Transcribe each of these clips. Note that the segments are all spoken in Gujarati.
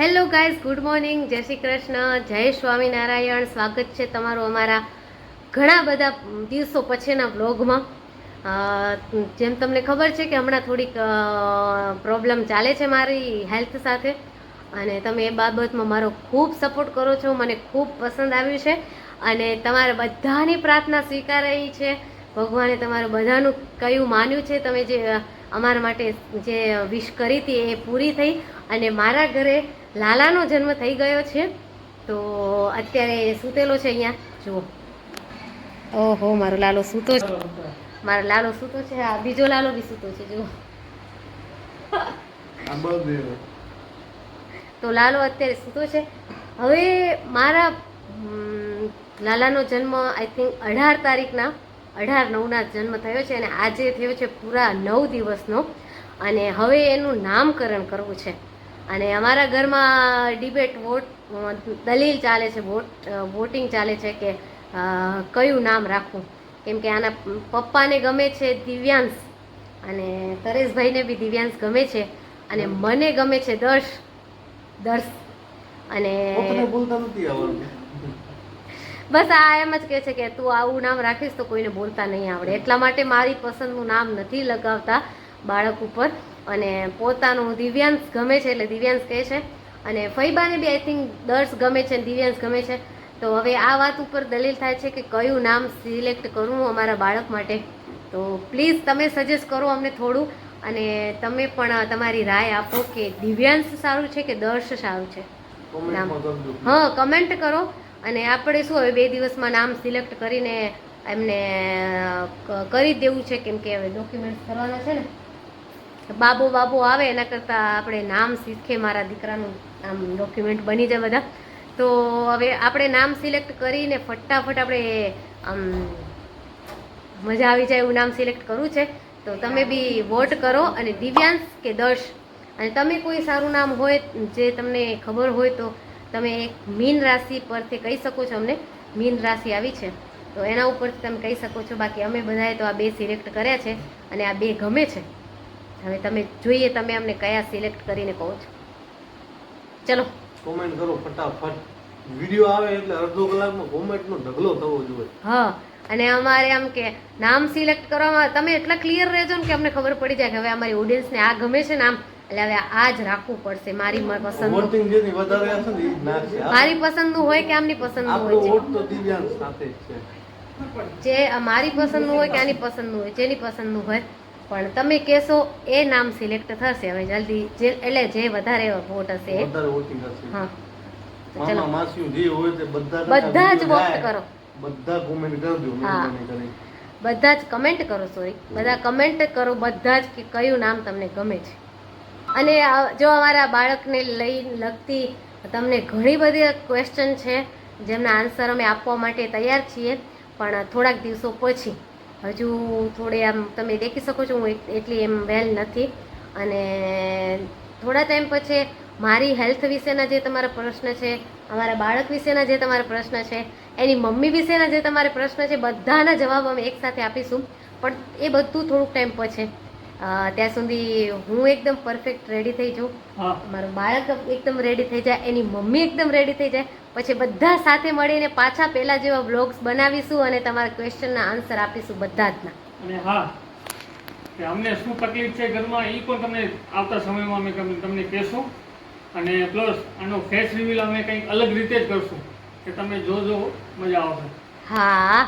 હેલો ગાઈઝ ગુડ મોર્નિંગ જય શ્રી કૃષ્ણ. જય સ્વામિનારાયણ. સ્વાગત છે તમારું અમારા ઘણા બધા દિવસો પછીના વ્લોગમાં જેમ તમને ખબર છે કે હમણાં થોડીક પ્રોબ્લેમ ચાલે છે મારી હેલ્થ સાથે. અને તમે એ બાબતમાં મારો ખૂબ સપોર્ટ કરો છો. મને ખૂબ પસંદ આવ્યું છે. અને તમારે બધાની પ્રાર્થના સ્વીકારાઈ છે. ભગવાને તમારું બધાનું કયું માન્યું છે. તમે જે અમારા માટે જે વિશ કરી હતી એ પૂરી થઈ અને મારા ઘરે લાલાનો જન્મ થઈ ગયો છે. તો અત્યારે સૂતેલો છે અહીંયા. જુઓ. ઓહો મારો લાલો સૂતો છે. મારો લાલો સૂતો છે આ બીજો લાલો બી સૂતો છે જુઓ. તો લાલો અત્યારે સૂતો છે. હવે મારા લાલાનો જન્મ આઈ થિંક અઢાર તારીખના અઢાર નવના જન્મ થયો છે અને આજે થયો છે પૂરા નવ દિવસનો. અને હવે એનું નામકરણ કરવું છે. અને અમારા ઘરમાં ડિબેટ વોટ દલીલ ચાલે છે વોટ વોટિંગ ચાલે છે કે કયું નામ રાખવું? કેમ કે આના પપ્પાને ગમે છે દિવ્યાંશ અને તરેશભાઈને બી દિવ્યાંશ ગમે છે અને મને ગમે છે દર્શ દર્શ. અને પોતાને બોલતા નથી આવડતું બસ આ એમ જ કહે છે કે તું આવું નામ રાખીશ તો કોઈને બોલતા નહીં આવડે. એટલા માટે મારી પસંદનું નામ નથી લગાવતા બાળક ઉપર. અને પોતાનું દિવ્યાંશ ગમે છે એટલે દિવ્યાંશ કહે છે. અને ફૈબાને બી આઈ થિંક દર્શ ગમે છે અને દિવ્યાંશ ગમે છે. તો હવે આ વાત ઉપર દલીલ થાય છે કે કયું નામ સિલેક્ટ કરવું અમારા બાળક માટે. તો પ્લીઝ તમે સજેસ્ટ કરો અમને થોડું. અને તમે પણ તમારી રાય આપો કે દિવ્યાંશ સારું છે કે દર્શ સારું છે? હા કમેન્ટ કરો. અને આપણે શું હવે બે દિવસમાં નામ સિલેક્ટ કરીને એમને કરી દેવું છે, કેમ કે હવે ડોક્યુમેન્ટ કરવાના છે ને. બાબો બાબો આવે એના કરતાં આપણે નામ શીખે મારા દીકરાનું, આમ ડોક્યુમેન્ટ બની જાય બધા. તો હવે આપણે નામ સિલેક્ટ કરીને ફટાફટ આપણે, આમ, મજા આવી જાય એવું નામ સિલેક્ટ કરવું છે. તો તમે બી વોટ કરો અને દિવ્યાંશ કે દર્શ. અને તમે કોઈ સારું નામ હોય, જે તમને ખબર હોય તો તમે એક મીન રાશિ પરથી કહી શકો છો અમને. મીન રાશિ આવી છે. તો એના ઉપરથી તમે કહી શકો છો બાકી અમે બધાએ તો આ બે સિલેક્ટ કર્યા છે અને આ બે ગમે છે. હવે તમે જોઈએ તમે અમને કયા સિલેક્ટ કરીને કહો છો. ચલો. કોમેન્ટ કરો ફટાફટ. વિડિયો આવે એટલે અડધો કલાકમાં કોમેન્ટનો ઢગલો થવો જોઈએ. હા અને અમારે આમ કે નામ સિલેક્ટ કરવામાં તમે એટલા ક્લિયર રહેજો ને કે અમને ખબર પડી જાય કે હવે અમારી ઓડિયન્સને આ ગમે છે નામ એટલે હવે આ જ રાખવું પડશે. મારી પસંદ વોટિંગ જેની વધારે હશે ને એ નાખશે મારી પસંદનું હોય કે આમની પસંદનું હોય વોટ તો દિવ્યાંગ સાથે છે. જે મારી પસંદનું હોય કે આની પસંદનું હોય જેની પસંદનું હોય. પણ તમે કહેશો એ નામ સિલેક્ટ થશે હવે જલ્દી. જે એટલે જે વધારે વોટ હશે. વધારે વોટિંગ હશે. હા. મામા ચલો. માસીઓ જે હોય તે બધા બધા જ વોટ કરો. બધા કોમેન્ટ કરજો હા. મહેરબાની કરી. બધા જ કમેન્ટ કરો સોરી બધા કમેન્ટ કરો બધા જ કે કયું નામ તમને ગમે છે. અને જો અમારા બાળકને લઈ લગતી તમને ઘણી બધી ક્વેશ્ચન છે, જેમના આન્સર અમે આપવા માટે તૈયાર છીએ. પણ થોડાક દિવસો પછી, હજુ થોડે આમ તમે દેખી શકો છો, હું એટલી એમ વેલ નથી. અને થોડા ટાઈમ પછી મારી હેલ્થ વિશેના જે તમારા પ્રશ્ન છે, અમારા બાળક વિશેના જે તમારા પ્રશ્ન છે, એની મમ્મી વિશેના જે તમારે પ્રશ્ન છે, બધાના જવાબ અમે એકસાથે આપીશું. પણ એ બધું થોડુંક ટાઈમ પછી. ત્યાં સુધી હું એકદમ પરફેક્ટ રેડી થઈ જાઉં. મારું બાળક એકદમ રેડી થઈ જાય એની મમ્મી એકદમ રેડી થઈ જાય. પછી બધા સાથે મળીને પાછા પહેલા જેવા વ્લોગ્સ બનાવીશું અને તમારા ક્વેશ્ચનના આન્સર આપીશું બધા જ અને હા કે અમને શું તકલીફ છે ઘરમાં એ પણ તમને આવતા સમયમાં અમે તમને કહેશું. અને પ્લસ આનો ફેસ રિવીલ અમે કંઈક અલગ રીતે જ કરશું કે તમે જોજો મજા આવશે. હા.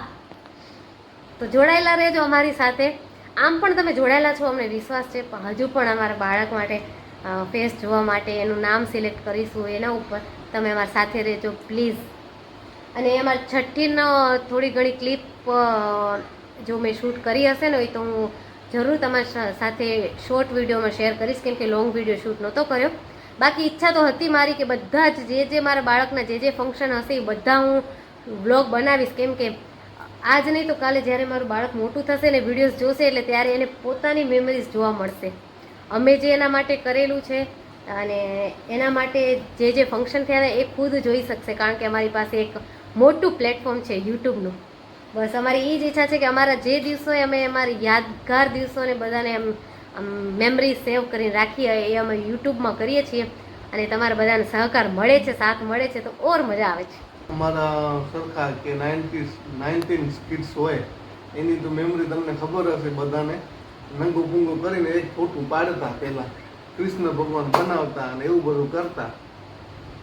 તો જોડાયેલા રહેજો અમારી સાથે. આમ પણ તમે જોડાયેલા છો, અમને વિશ્વાસ છે, પણ હજુ પણ અમારા બાળક માટે ફેસ જોવા માટે, એનું નામ સિલેક્ટ કરીશું, એના ઉપર તમે અમારી સાથે રહેજો પ્લીઝ અને અમારી છઠ્ઠીનો થોડી ઘણી ક્લિપ જો મેં શૂટ કરી હશે ને તો હું જરૂર તમારી સાથે શોર્ટ વિડીયોમાં શેર કરીશ, કેમ કે લોંગ વીડિયો શૂટ નહોતો કર્યો. બાકી ઈચ્છા તો હતી મારી કે બધા જ જે જે મારા બાળકના જે જે ફંક્શન હશે, એ બધા હું બ્લોગ બનાવીશ, કેમ કે આજ નહીં તો કાલે જ્યારે મારું બાળક મોટું થશે ને વિડીયોઝ જોશે એટલે ત્યારે એને પોતાની મેમરીઝ જોવા મળશે. અમે જે એના માટે કરેલું છે અને એના માટે જે જે ફંક્શન થયા એ ખુદ જોઈ શકશે, કારણ કે અમારી પાસે એક મોટું પ્લેટફોર્મ છે યુટ્યુબનું. બસ અમારી એ જ ઈચ્છા છે કે અમારા જે દિવસોએ અમે અમારી યાદગાર દિવસોને બધાને એમ મેમરી સેવ કરીને રાખીએ એ અમે યુટ્યુબમાં કરીએ છીએ અને તમારા બધાને સહકાર મળે છે, સાથ મળે છે તો ઓર મજા આવે છે. અમારા સરખા કે નાઇન્ટી નાઇન્ટીન કિડ્સ હોય એની તો મેમરી તમને ખબર હશે બધાને. નંગો પૂંગો કરીને એક ફોટું પાડતા પહેલાં. કૃષ્ણ ભગવાન બનાવતા અને એવું બધું કરતા.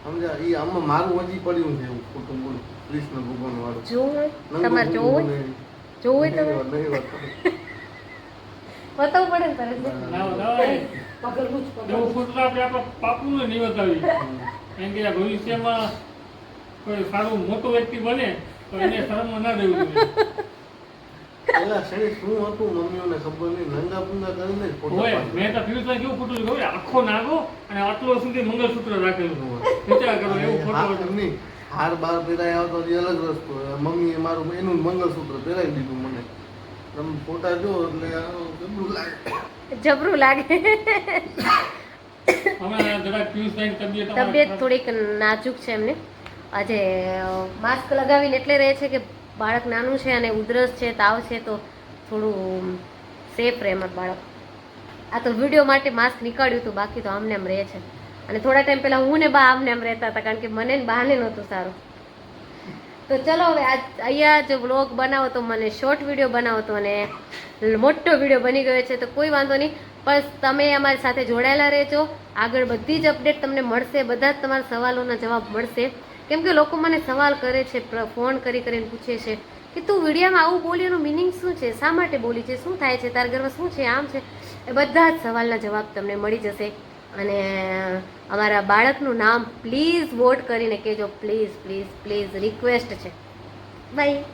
સમજા એ આમાં મારું હજી પડ્યું છે એવું ખોટું બોલું. કૃષ્ણ ભગવાન વાળું. જોવું જોવું તમે. બતાવવું પડે ને તરત લાવો, લાવો. એવું ફોટો આપણે આપણા નહીં બતાવી કેમ કે ભવિષ્યમાં કોઈ સારું મોટો વ્યક્તિ બને તો એને શરમમાં ના દેવું જોઈએ. પેલા શેની શું હતું મમ્મીઓને ખબર નહીં. નંગા પૂંગા કરીને હોય મેં તો પિયુષભાઈ કેવું ફોટો ખબર? આખો નાગો અને આટલો સુધી મંગળસૂત્ર રાખેલું વિચાર કરો એવું ફોટો નહીં, હાર બાર પહેરાય આવતો એ અલગ વસ્તુ મમ્મીએ મારું એનું મંગળસૂત્ર પહેરાવી દીધું મને. તમે ફોટા જો એટલે જબરું લાગે. જબરું લાગે. તબિયત. થોડીક નાજુક છે એમને. આજે માસ્ક લગાવીને એટલે રહે છે કે બાળક નાનું છે અને ઉધરસ છે, તાવ છે, તો થોડું સેફ રહે અમારું બાળક. આ તો વીડિયો માટે માસ્ક નીકાળ્યું હતું, બાકી તો આમને આમ રહે છે. અને થોડા ટાઈમ પહેલાં હું ને બા આમને આમ રહેતા હતા, કારણ કે મને ને બાને નહોતું સારું. તો ચલો હવે આજ, અહીંયા જો વ્લોગ બનાવો તો મને શોર્ટ વીડિયો બનાવો તો અને મોટો વીડિયો બની ગયો છે, તો કોઈ વાંધો નહીં. પણ તમે અમારી સાથે જોડાયેલા રહેજો. આગળ બધી જ અપડેટ તમને મળશે, બધા જ તમારા સવાલોના જવાબ મળશે. કેમ કે લોકો મને સવાલ કરે છે ફોન કરી કરીને પૂછે છે કે તું વિડીયામાં આવું બોલી એનું મિનિંગ શું છે? શા માટે બોલી છે? શું થાય છે? તારા ઘરમાં શું છે? આમ છે? એ બધા જ સવાલના જવાબ તમને મળી જશે. અને અમારા બાળકનું નામ પ્લીઝ વોટ કરીને કહેજો. પ્લીઝ પ્લીઝ પ્લીઝ રિક્વેસ્ટ છે. બાય